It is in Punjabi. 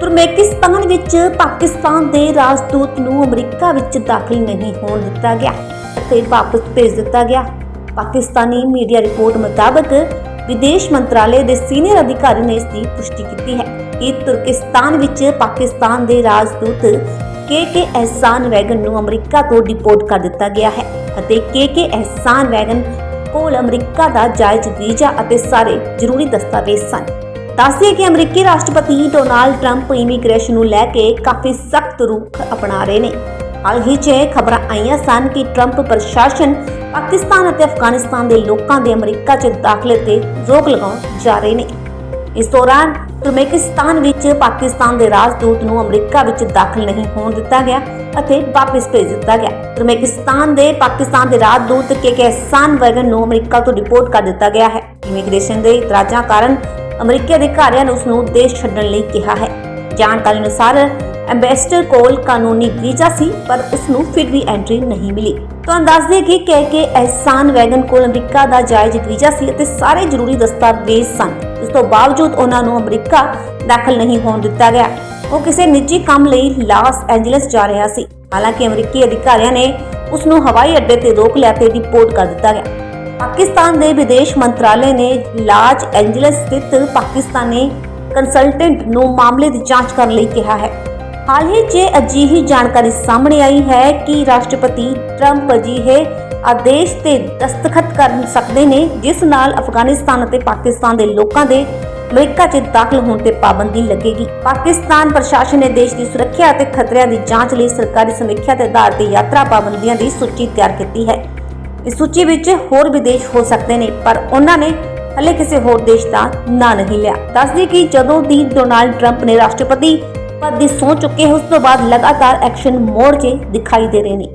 ਤੁਰਮੇਕਿਸਤਾਨ ਵਿੱਚ ਪਾਕਿਸਤਾਨ ਦੇ ਰਾਜਦੂਤ ਨੂੰ ਅਮਰੀਕਾ ਵਿੱਚ ਦਾਖਲ ਨਹੀਂ ਹੋਣ ਦਿੱਤਾ ਗਿਆ ਅਤੇ ਵਾਪਸ ਭੇਜ ਦਿੱਤਾ ਗਿਆ। ਪਾਕਿਸਤਾਨੀ ਮੀਡੀਆ ਰਿਪੋਰਟ ਮੁਤਾਬਕ ਵਿਦੇਸ਼ ਮੰਤਰਾਲੇ ਦੇ ਸੀਨੀਅਰ ਅਧਿਕਾਰੀ ਨੇ ਇਸ ਦੀ ਪੁਸ਼ਟੀ ਕੀਤੀ ਹੈ ਕਿ ਤੁਰਕਿਸਤਾਨ ਵਿੱਚ ਪਾਕਿਸਤਾਨ ਦੇ ਰਾਜਦੂਤ ਕੇ ਕੇ ਐਹਸਾਨ ਵੈਗਨ ਨੂੰ ਅਮਰੀਕਾ ਤੋਂ ਡਿਪੋਰਟ ਕਰ ਦਿੱਤਾ ਗਿਆ ਹੈ ਅਤੇ ਕੇ ਕੇ ਅਹਿਸਾਨ ਵੈਗਨ ਕੋਲ ਅਮਰੀਕਾ ਦਾ ਜਾਇਜ਼ ਵੀਜ਼ਾ ਅਤੇ ਸਾਰੇ ਜ਼ਰੂਰੀ ਦਸਤਾਵੇਜ਼ ਸਨ। ਦੱਸਦੇ ਕਿ ਅਮਰੀਕੀ ਰਾਸ਼ਟਰਪਤੀ ਡੋਨਾਲਡ ਟਰੰਪ ਇਮੀਗ੍ਰੇਸ਼ਨ ਨੂੰ ਲੈ ਕੇ ਕਾਫੀ ਸਖਤ ਰੁਖ ਅਪਣਾ ਰਹੇ ਨੇ। ਹਾਲ ਹੀ 'ਚ ਖਬਰਾਂ ਆਈਆਂ ਸਨ ਕਿ ਟਰੰਪ ਪ੍ਰਸ਼ਾਸਨ ਪਾਕਿਸਤਾਨ ਅਤੇ ਅਫਗਾਨਿਸਤਾਨ ਦੇ ਲੋਕਾਂ ਦੇ ਅਮਰੀਕਾ 'ਚ ਦਾਖਲੇ ਤੇ ਰੋਕ ਲਗਾਉਣ ਜਾ ਰਹੇ ਨੇ। ਇਸ ਦੌਰਾਨ ਤੁਰਕਮੇਕਿਸਤਾਨ ਵਿੱਚ ਪਾਕਿਸਤਾਨ ਦੇ ਰਾਜਦੂਤ ਨੂੰ ਅਮਰੀਕਾ ਵਿੱਚ ਦਾਖਲ ਨਹੀਂ ਹੋਣ ਦਿੱਤਾ ਗਿਆ ਅਤੇ ਵਾਪਸ ਭੇਜ ਦਿੱਤਾ ਗਿਆ। ਤੁਰਕਮੇਕਿਸਤਾਨ ਦੇ ਪਾਕਿਸਤਾਨ ਦੇ ਰਾਜਦੂਤ ਕੇ ਕੇ ਸਾਨ ਵੈਗਨ ਨੂੰ ਅਮਰੀਕਾ ਤੋਂ ਰਿਪੋਰਟ ਕਰ ਦਿੱਤਾ ਗਿਆ ਹੈ। ਇਮੀਗ੍ਰੇਸ਼ਨ ਦੇ ਇਤਰਾਜ਼ਾਂ ਕਾਰਨ ਅਮਰੀਕੀ ਅਧਿਕਾਰੀਆਂ ਨੇ ਉਸ ਨੂੰ ਦੇਸ਼ ਛੱਡਣ ਲਈ ਕਿਹਾ ਹੈ। ਜਾਣਕਾਰੀ ਅਨੁਸਾਰ ਐਮਬੈਸਡਰ ਕੋਲ ਕਾਨੂੰਨੀ ਵੀਜ਼ਾ ਸੀ, ਪਰ ਉਸ ਨੂੰ ਫਿਰ ਵੀ ਐਂਟਰੀ ਨਹੀਂ ਮਿਲੀ। ਤੁਹਾਨੂੰ ਦੱਸ ਦਈਏ ਕਿ ਕੇ ਕੇ ਐਹਸਾਨ ਵੈਗਨ ਕੋਲ ਅਮਰੀਕਾ ਦਾ ਜਾਇਜ਼ ਵੀਜ਼ਾ ਸੀ ਅਤੇ ਸਾਰੇ ਜ਼ਰੂਰੀ ਦਸਤਾਵੇਜ਼ ਸਨ। ਇਸ ਤੋਂ ਬਾਵਜੂਦ ਉਹਨਾਂ ਨੂੰ ਅਮਰੀਕਾ ਦਾਖਲ ਨਹੀਂ ਹੋਣ ਦਿੱਤਾ ਗਿਆ। ਉਹ ਕਿਸੇ ਨਿੱਜੀ ਕੰਮ ਲਈ ਲਾਸ ਐਂਜਲਸ ਜਾ ਰਿਹਾ ਸੀ। ਹਾਲਾਂਕਿ ਅਮਰੀਕੀ ਅਧਿਕਾਰੀਆਂ ਨੇ ਉਸ ਨੂੰ ਹਵਾਈ ਅੱਡੇ ਤੇ ਰੋਕ ਲਿਆ ਤੇ ਡਿਪੋਰਟ ਕਰ ਦਿੱਤਾ ਗਿਆ। ਪਾਕਿਸਤਾਨ ਦੇ ਵਿਦੇਸ਼ ਮੰਤਰਾਲੇ ਨੇ ਲਾਸ ਐਂਜਲਸ ਸਥਿਤ ਪਾਕਿਸਤਾਨੀ ਕੰਸਲਟੈਂਟ ਨੂੰ ਮਾਮਲੇ ਦੀ ਜਾਂਚ ਕਰਨ ਲਈ ਕਿਹਾ ਹੈ। ਹਾਲ ਹੀ 'ਚ ਅਜਿਹੀ ਜਾਣਕਾਰੀ ਸਾਹਮਣੇ ਆਈ ਹੈ ਕਿ ਰਾਸ਼ਟਰਪਤੀ ਟਰੰਪ ਅਜਿਹੇ ਆਦੇਸ਼ ਤੇ ਦਸਤਖਤ ਕਰ ਸਕਦੇ ਨੇ, ਜਿਸ ਨਾਲ ਅਫਗਾਨਿਸਤਾਨ ਅਤੇ ਪਾਕਿਸਤਾਨ ਦੇ ਲੋਕਾਂ ਦੇ ਅਮਰੀਕਾ 'ਚ ਦਾਖਲ ਹੋਣ ਤੇ ਪਾਬੰਦੀ ਲੱਗੇਗੀ। ਪਾਕਿਸਤਾਨ ਪ੍ਰਸ਼ਾਸਨ ਨੇ ਦੇਸ਼ ਦੀ ਸੁਰੱਖਿਆ ਅਤੇ ਖਤਰਿਆਂ ਦੀ ਜਾਂਚ ਲਈ ਸਰਕਾਰੀ ਸਮੀਖਿਆ ਦੇ ਆਧਾਰ ਤੇ ਯਾਤਰਾ ਪਾਬੰਦੀਆਂ ਦੀ ਸੂਚੀ ਤਿਆਰ ਕੀਤੀ ਹੈ। ਇਸ ਸੂਚੀ ਵਿੱਚ ਹੋਰ ਵੀ ਦੇਸ਼ ਹੋ ਸਕਦੇ ਨੇ, ਪਰ ਉਹਨਾਂ ਨੇ ਹਲੇ ਕਿਸੇ ਹੋਰ ਦੇਸ਼ ਦਾ ਨਾਂ ਨਹੀਂ ਲਿਆ। ਦੱਸਦੀ ਕਿ ਜਦੋਂ ਦੀ ਡੋਨਾਲਡ ਟਰੰਪ ਨੇ ਰਾਸ਼ਟਰਪਤੀ ਪਦ ਦੀ ਸਹੁੰ ਚੁੱਕੇ ਉਸ ਤੋਂ ਬਾਅਦ ਲਗਾਤਾਰ ਐਕਸ਼ਨ ਮੋਡ 'ਚ ਦਿਖਾਈ ਦੇ ਰਹੇ ਨੇ।